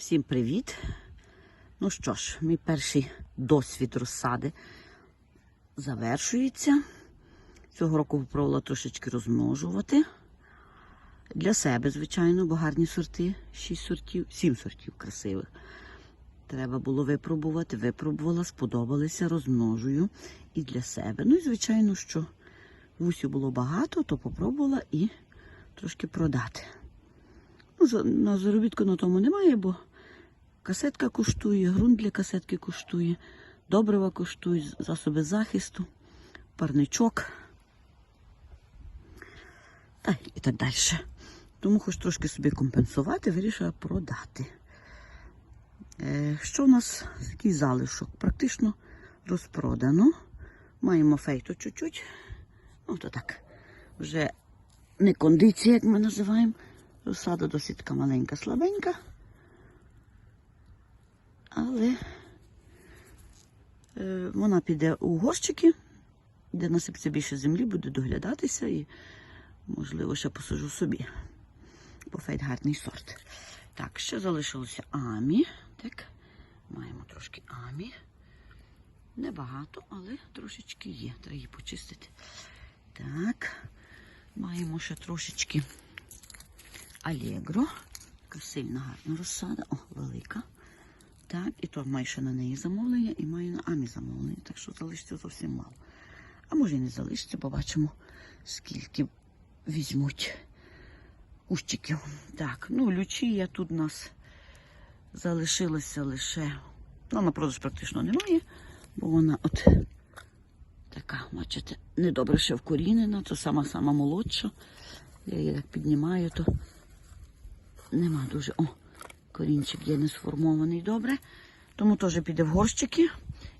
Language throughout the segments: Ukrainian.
Всім привіт! Ну що ж, мій перший досвід розсади завершується. Цього року попробувала трошечки розмножувати. Для себе, звичайно, бо гарні сорти, 6 сортів, 7 сортів красивих. Треба було випробувати, випробувала, сподобалися, розмножую і для себе. Ну і звичайно, що вусів було багато, то попробувала і трошки продати. Ну, на заробітку на тому немає, бо касетка коштує, ґрунт для касетки коштує, добрива коштують, засоби захисту, парничок. Та і так далі. Тому хоч трошки собі компенсувати, вирішила продати. Е, що у нас який залишок? Практично розпродано. Маємо фейту чуть-чуть. Ну, то так, вже не кондиція, як ми називаємо. Розсада досить така маленька, слабенька. Але е, вона піде у горщики, де насипеться більше землі, буде доглядатися і, можливо, ще посажу собі. Бо фейт гарний сорт. Так, ще залишилося амі. Так, маємо трошки амі. Небагато, але трошечки є. Треба її почистити. Так, маємо ще трошечки Алегро. Така сильна гарна розсада. О, велика. Так, і то маю ще на неї замовлення, і маю на Амі замовлення. Так що залишиться зовсім мало. А може і не залишиться, побачимо, скільки візьмуть кущиків. Так, ну лючія тут у нас залишилося лише. Ну, на продаж практично немає, бо вона от така, бачите, недобре ще вкорінена, то сама-сама молодша. Я її так піднімаю, то нема дуже. О, корінчик є не сформований добре. Тому теж піде в горщики.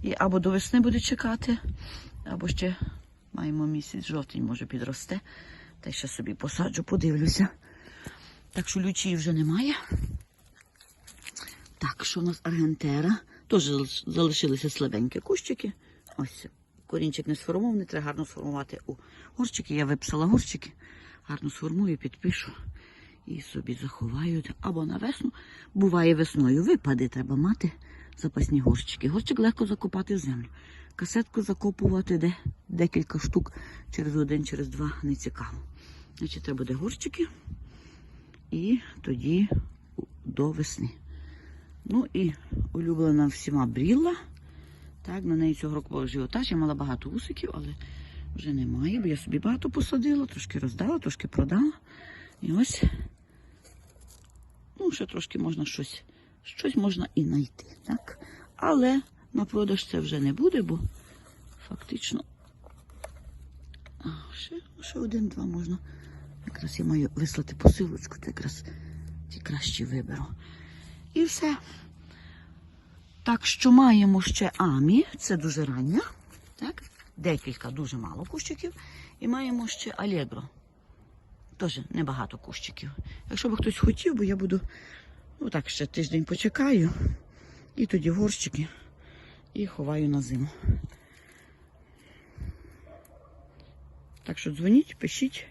І або до весни буде чекати, або ще маємо місяць, жовтень, може підросте. Та й ще собі посаджу, подивлюся. Так що лючії вже немає. Так, що у нас аргентера? Теж залишилися слабенькі кущики. Ось корінчик не сформований, треба гарно сформувати у горщики. Я виписала горщики, гарно сформую, підпишу і собі заховаю. Або на весну. Буває весною. Випади треба мати запасні горщики. Горщик легко закопати в землю. Касетку закопувати де декілька штук через один, через два не цікаво. Значить, треба буде горщики і тоді до весни. Ну і улюблена всіма брілла. Так, на неї цього року був ажіотаж. Я мала багато усиків, але вже немає, бо я собі багато посадила, трошки роздала, трошки продала. І ось, ще трошки можна щось, щось можна і знайти. Так? Але на продаж це вже не буде, бо фактично. Ще, ще один-два можна. Якраз я маю вислати посилочку, то якраз ті кращі виберу. І все. Так що маємо ще Амі, це дуже рання, так? декілька, дуже мало кущиків. І маємо ще Алегро. Теж небагато кущиків. Якщо б хтось хотів, бо я буду, ну так, ще тиждень почекаю. І тоді горщики і ховаю на зиму. Так що дзвоніть, пишіть,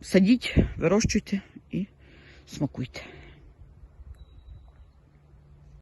садіть, вирощуйте і смакуйте.